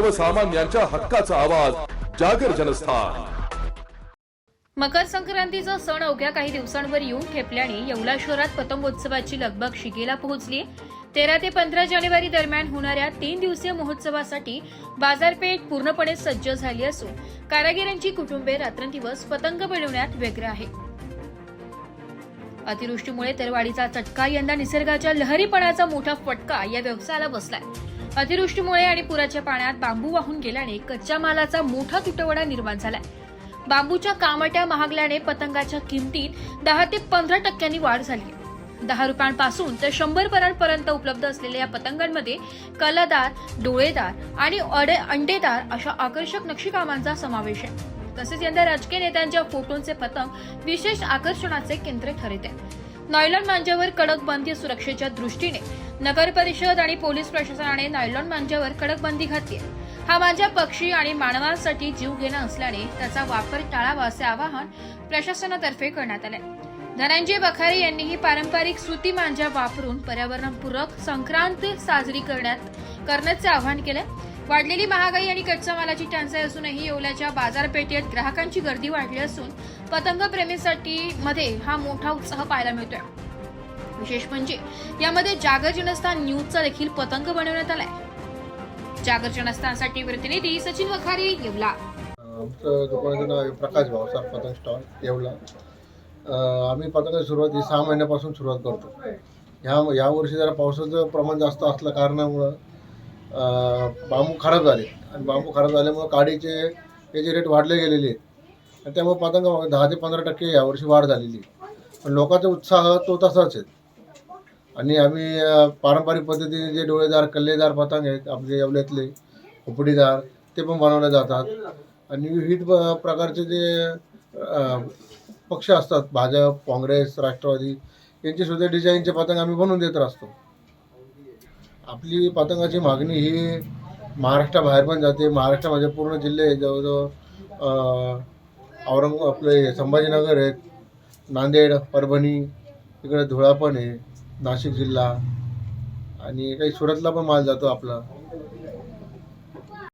सर्वसामान्यांच्या हक्काचा आवाज जागर जनस्थान. मकर संक्रांतीचा सण अवघ्या काही दिवसांवर येऊन ठेपल्याने येवला शहरात पतंगोत्सवाची लगबग शिगेला पोहोचली. तेरा ते पंधरा जानेवारी दरम्यान होणाऱ्या तीन दिवसीय महोत्सवासाठी बाजारपेठ पूर्णपणे सज्ज झाली असून कारागिरांची कुटुंबे रात्रंदिवस पतंग बनवण्यात व्यग्र आहे अतिवृष्टीमुळे तरवाडीचा चटका यंदा निसर्गाच्या लहरीपणाचा मोठा फटका या व्यवसायाला बसलाय. अतिवृष्टीमुळे आणि पुराच्या पाण्यात बांबू वाहून गेल्याने कच्च्या मालाचा मोठा तुटवडा निर्माण झालाय. बांबूच्या कामट्या महागल्याने पतंगाच्या किमतीत दहा ते पंधरा टक्क्यांनी वाढ झाली. दहा रुपयांपासून तर शंभर पर्यंत उपलब्ध असलेल्या या पतंगांमध्ये कलादार डोळेदार आणि अडे अंडेदार अशा आकर्षक नक्षीकामांचा समावेश आहे. तसेच यंदा राजकीय नेत्यांच्या फोटोंचे पतंग विशेष आकर्षणाचे केंद्र ठरत आहे नॉयलॉन मांजावर कडक बंदी सुरक्षेच्या दृष्टीने नगर परिषद आणि पोलीस प्रशासनाने नायलॉन मांजावर कडक बंदी घातली हा मांजा पक्षी आणि मानवांसाठी जीव घेणं असल्याने त्याचा वापर टाळावा असे आवाहन प्रशासनातर्फे करण्यात आले. धनंजय बखारे यांनीही पारंपरिक सुती मांजा वापरून पर्यावरणपूरक संक्रांत साजरी करण्यात करण्याचे आवाहन केले. वाढलेली महागाई आणि कच्च्या मालाची टंचाई असूनही येवल्याच्या बाजारपेठेत ग्राहकांची गर्दी वाढली असून पतंग प्रेमीसाठी मध्ये हा मोठा उत्साह पाहायला मिळतोय. विशेष म्हणजे. यामध्ये जागर जनस्थान न्यूजचा देखील पतंग बनवण्यात आलाय. जागर जनस्थानसाठी प्रतिनिधी सचिन वखारे येवला. आमचं दुकानाचं नाव प्रकाश भावसार पतंग स्टॉल येवला. आम्ही पतंगाची सुरुवात ही सहा महिन्यापासून सुरुवात करतो. ह्या यावर्षी जरा पावसाचं प्रमाण जास्त असल्या कारणामुळं बांबू खराब झाले. आणि बांबू खराब झाल्यामुळं काडीचे याचे रेट वाढले गेलेले आहेत. आणि त्यामुळे पतंग दहा ते पंधरा टक्के यावर्षी वाढ झालेली आहे. पण लोकांचा उत्साह तो तसाच आहे. आणि आम्ही पारंपरिक पद्धतीने जे डोळेदार कल्लेदार पतंग आहेत आपले येवल्यातले उपडीदार ते पण बनवले जातात. आणि विविध प्रकारचे जे पक्ष असतात भाजप काँग्रेस राष्ट्रवादी यांचे सुद्धा डिझाईनचे पतंग आम्ही बनवून देत असतो. आपली पतंगाची मागणी ही महाराष्ट्राबाहेर पण जाते. महाराष्ट्रामध्ये पूर्ण जिल्हे जवळजवळ औरंग आपले संभाजीनगर आहेत नांदेड परभणी इकडे धुळा पण आहे. नाशिक जिल्हा. आणि काही सुरतला पण माल जातो आपला.